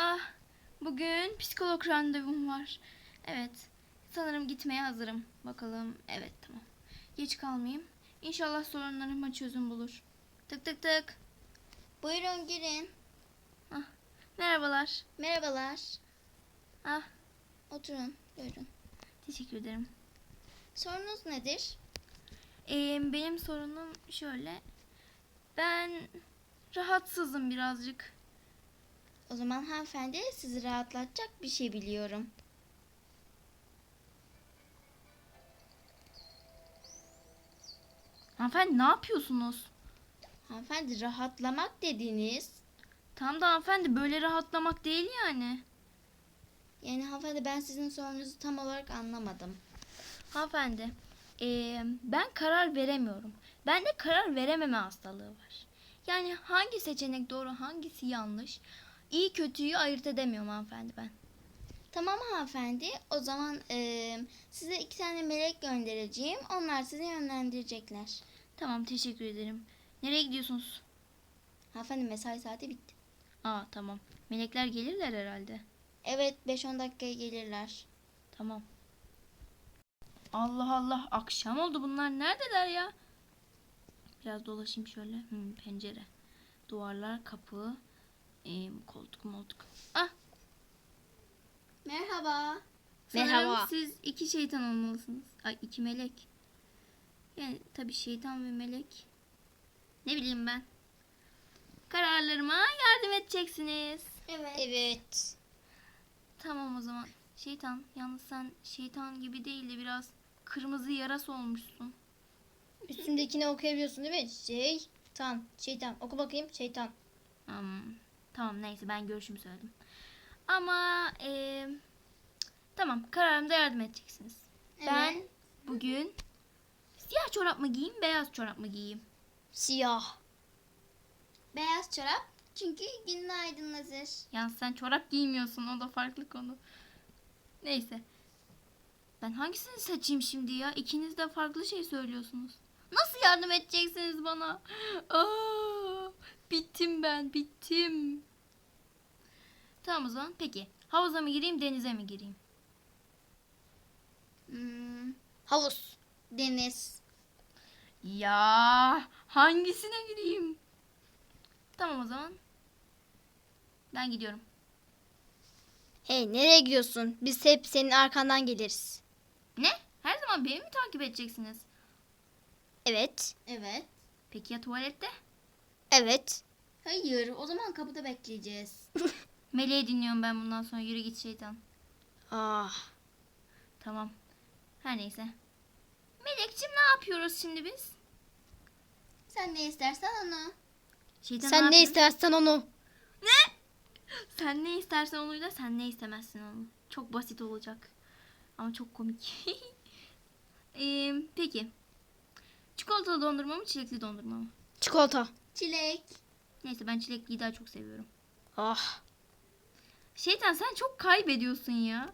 Ah, bugün psikolog randevum var. Evet, sanırım gitmeye hazırım. Bakalım, evet tamam. Geç kalmayayım. İnşallah sorunlarıma çözüm bulur. Tık tık tık. Buyurun girin. Merhabalar. Merhabalar. Ah, Oturun. Buyurun. teşekkür ederim. Sorunuz nedir? Ee, benim sorunum şöyle. Ben rahatsızım birazcık. O zaman hanımefendi sizi rahatlatacak bir şey biliyorum. Hanımefendi ne yapıyorsunuz? Hanımefendi rahatlamak dediğiniz Tam da hanımefendi böyle rahatlamak değil yani. yani hanımefendi ben sizin sorunuzu tam olarak anlamadım. Hanımefendi, eee, ben karar veremiyorum. Bende karar verememe hastalığı var. Yani hangi seçenek doğru, hangisi yanlış, iyi kötüyü ayırt edemiyorum hanımefendi ben. Tamam hanımefendi o zaman eee, size iki tane melek göndereceğim. Onlar sizi yönlendirecekler. Tamam, teşekkür ederim. Nereye gidiyorsunuz? Hanımefendi mesai saati bitti. Aa, tamam. Melekler gelirler herhalde. Evet 5-10 dakikaya gelirler. Tamam. Allah Allah, akşam oldu bunlar neredeler ya? Biraz dolaşayım şöyle. Hmm, pencere. Duvarlar, kapı, eee, koltuk, moltuk. Ah, Merhaba. Sanırım Merhaba. siz iki şeytan olmalısınız. Ay iki melek. Yani tabii şeytan ve melek. Ne bileyim ben. Kararlarıma yardım edeceksiniz. Evet. Evet. Tamam o zaman. Şeytan. Yalnız sen şeytan gibi değil de biraz kırmızı yaras olmuşsun. Üstümdekini okuyabiliyorsun değil mi? Şeytan. Şeytan. Oku bakayım. Şeytan. Hmm, tamam neyse ben görüşümü söyledim. Ama eee, tamam kararımda yardım edeceksiniz. Ben Evet. bugün siyah çorap mı giyeyim beyaz çorap mı giyeyim? Siyah. Beyaz çorap. Çünkü günün aydınlatır. Ya sen çorap giymiyorsun o da farklı konu. Neyse. Ben hangisini seçeyim şimdi ya? İkiniz de farklı şey söylüyorsunuz. Nasıl yardım edeceksiniz bana? Aa, bittim ben, bittim. Tamam o zaman. Peki. Havuza mı gireyim, denize mi gireyim? Hmm, havuz. Deniz. Ya hangisine gireyim? Tamam o zaman. Ben gidiyorum. Hey nereye gidiyorsun? Biz hep senin arkandan geliriz. Ne? Her zaman beni mi takip edeceksiniz? Evet. Evet. Peki ya tuvalette? Evet. Hayır. O zaman kapıda bekleyeceğiz. Meleği dinliyorum ben bundan sonra. Yürü git şeytan. ah. Tamam. Her neyse. Melekçim ne yapıyoruz şimdi biz? Sen ne istersen onu. Şeytan Sen ne yapıyoruz? istersen onu. Sen ne istersen onu da sen ne istemezsin onu. Çok basit olacak. Ama çok komik. Ee, peki. Çikolatalı dondurma mı çilekli dondurma mı? Çikolata. Çilek. Neyse ben çilekliyi daha çok seviyorum. Ah. Şeytan sen çok kaybediyorsun ya.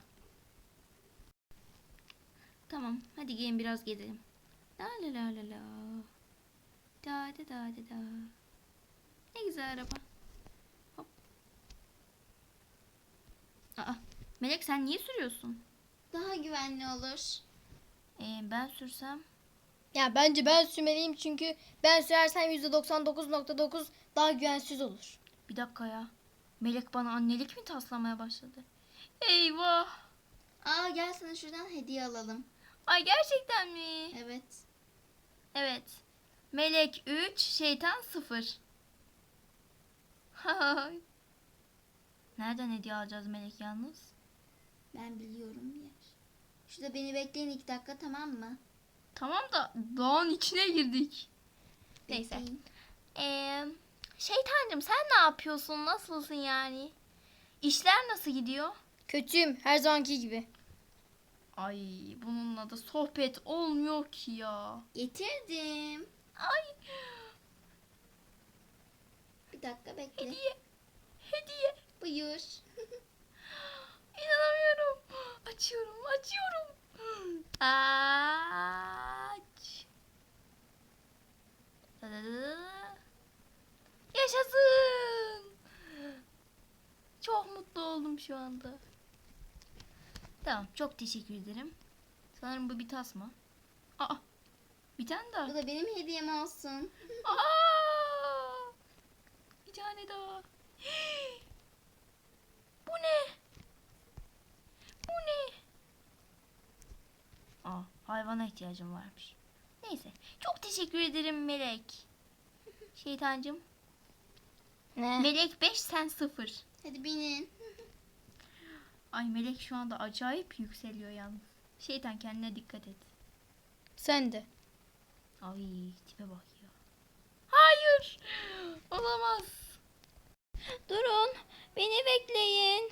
Tamam hadi gelin biraz gezelim. La la la la la. Da da da da da. Ne güzel araba. Hop. Aa, Melek sen niye sürüyorsun? Daha güvenli olur. Ee, ben sürsem. Ya bence ben sürmeliyim çünkü ben sürersem %99.9 daha güvensiz olur. Bir dakika ya. Melek bana annelik mi taslamaya başladı? Eyvah. Aa gel sana şuradan hediye alalım. Ay gerçekten mi? Evet. Evet. Melek 3, şeytan 0. Hay. Nereden hediye alacağız Melek yalnız? Ben biliyorum bir yer. Şurada beni bekleyin iki dakika tamam mı? Tamam da dağın içine girdik. Neyse. Ee, şeytancım sen ne yapıyorsun? Nasılsın yani? İşler nasıl gidiyor? Kötüyüm her zamanki gibi. Ay bununla da sohbet olmuyor ki ya. Getirdim. Ay Bir dakika bekle. hediye. Hediye. Buyur. İnanamıyorum. Açıyorum, açıyorum. Aç. Yaşasın. Çok mutlu oldum şu anda. Tamam çok teşekkür ederim. Sanırım bu bir tasma. Aa bir tane daha. Bu da benim hediyem olsun. Aa! Bir tane daha. Bu ne? Bu ne? Aa, hayvana ihtiyacım varmış. Neyse. Çok teşekkür ederim Melek. Şeytancım. Ne? Melek 5 sen 0. Hadi binin. Ay Melek şu anda acayip yükseliyor yalnız. Şeytan kendine dikkat et. Sen de. Ay tipe bak ya. Hayır. Olamaz. Durun. Beni bekleyin.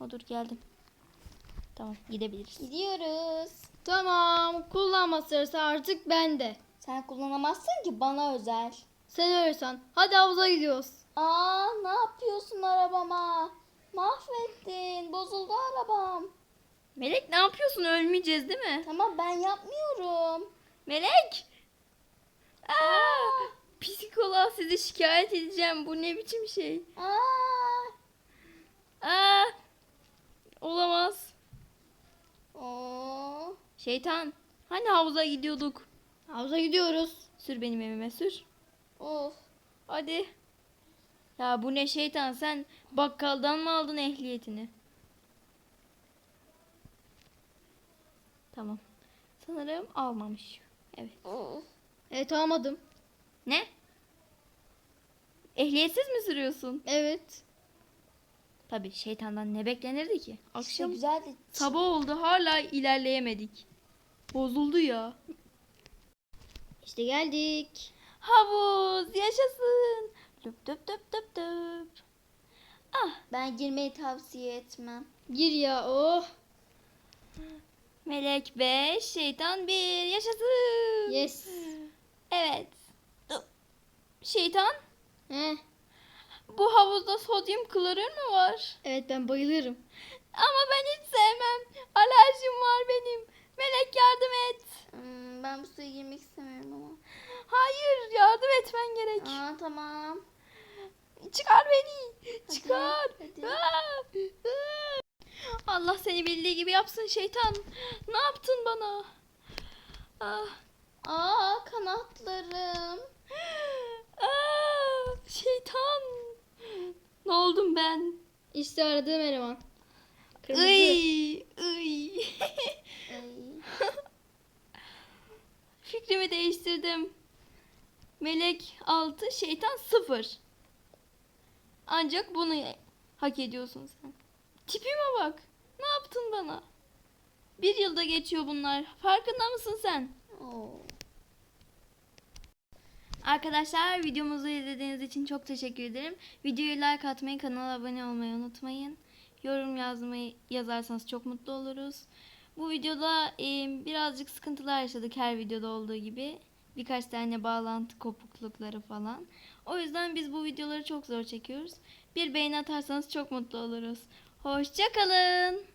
O dur geldim. Tamam gidebiliriz. Gidiyoruz. Tamam. Kullanma sırası artık bende. Sen kullanamazsın ki bana özel. Sen öyle san. Hadi havuza gidiyoruz. Aa ne yapıyorsun arabama? Mahvettin. Bozuldu arabam. Melek ne yapıyorsun? Ölmeyeceğiz değil mi? Tamam ben yapmıyorum. Melek! Aa! Psikoloğa sizi şikayet edeceğim. Bu ne biçim şey? Aa. Aa! Olamaz. Oo. Şeytan. Hani havuza gidiyorduk? Havuza gidiyoruz. Sür benim evime sür. Of. Hadi. Ya bu ne şeytan sen bakkaldan mı aldın ehliyetini? Tamam. Sanırım almamış. Evet. Evet almadım. Ne? Ehliyetsiz mi sürüyorsun? Evet. Tabii şeytandan ne beklenirdi ki? İşte Akşam güzeldi. sabah oldu hala ilerleyemedik. Bozuldu ya. İşte geldik. Havuz yaşasın. Löp löp löp löp löp. Ah Ben girmeyi tavsiye etmem. Gir ya. Oh. melek 5 şeytan 1 yaşasın. Yes. Evet. Şeytan Heh. bu havuzda sodyum klorür mü var? Evet ben bayılırım. Ama ben hiç sevmem. Alerjim var benim. Melek yardım et. Hmm, ben bu suya girmek istemiyorum ama. Hayır yardım etmen gerek. Aa tamam. Çıkar beni. Çıkar. hadi. Aa! Allah seni bildiği gibi yapsın şeytan. Ne yaptın bana? Ah. Aa kanatlarım. Aa, şeytan. Ne oldum ben? İşte aradığım eleman. Kırmızı. Iy, iy. Fikrimi değiştirdim. Melek 6, şeytan 0. Ancak bunu hak ediyorsun sen. Tipime bak. Ne yaptın bana? Bir yılda geçiyor bunlar. Farkında mısın sen? Oo. Arkadaşlar videomuzu izlediğiniz için çok teşekkür ederim. Videoyu like atmayı, kanala abone olmayı unutmayın. Yorum yazmayı yazarsanız çok mutlu oluruz. Bu videoda e, birazcık sıkıntılar yaşadık her videoda olduğu gibi. Birkaç tane bağlantı kopuklukları falan. O yüzden biz bu videoları çok zor çekiyoruz. Bir beğeni atarsanız çok mutlu oluruz. Hoşçakalın.